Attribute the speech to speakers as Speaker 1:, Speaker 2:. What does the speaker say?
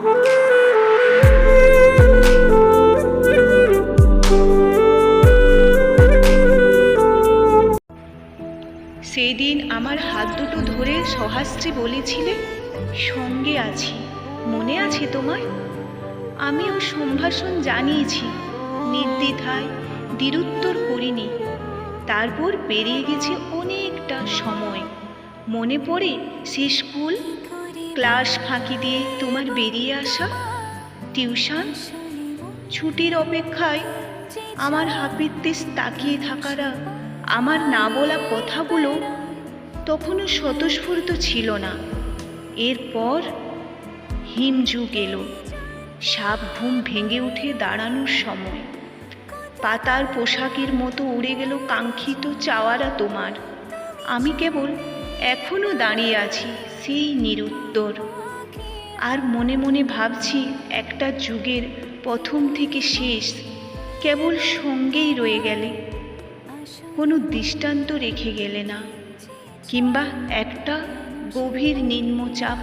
Speaker 1: সেদিন আমার হাত দুটো ধরে সহাস্ত্রী বলেছিলে, সঙ্গে আছি, মনে আছে তোমার? আমিও সম্ভাষণ জানিয়েছি, নির্দ্বিধায় দ্বিরুত্তর করিনি। তারপর পেরিয়ে গেছে অনেকটা সময়। মনে পড়ে সে স্কুল ক্লাস ফাঁকি দিয়ে তোমার বেরিয়ে আসা? টিউশন? ছুটির অপেক্ষায় আমার হাপিত্তিস তাকিয়ে থাকারা আমার না বলা কথাগুলো তখনও স্বতঃস্ফূর্ত ছিল না। এরপর হিমযুগ এলো। সাপ ঘুম ভেঙে উঠে দাঁড়ানোর সময়। পাতার পোশাকের মতো উড়ে গেল কাঙ্ক্ষিত চাওয়ারা তোমার। আমি কেবল এখনও দাঁড়িয়ে আছি, সেই নিরুত্তর। আর মনে মনে ভাবছি একটা যুগের প্রথম থেকে শেষ, কেবল সঙ্গেই রয়ে গেলে। কোনো দৃষ্টান্ত রেখে গেলে না, কিংবা একটা গভীর নিম্নচাপ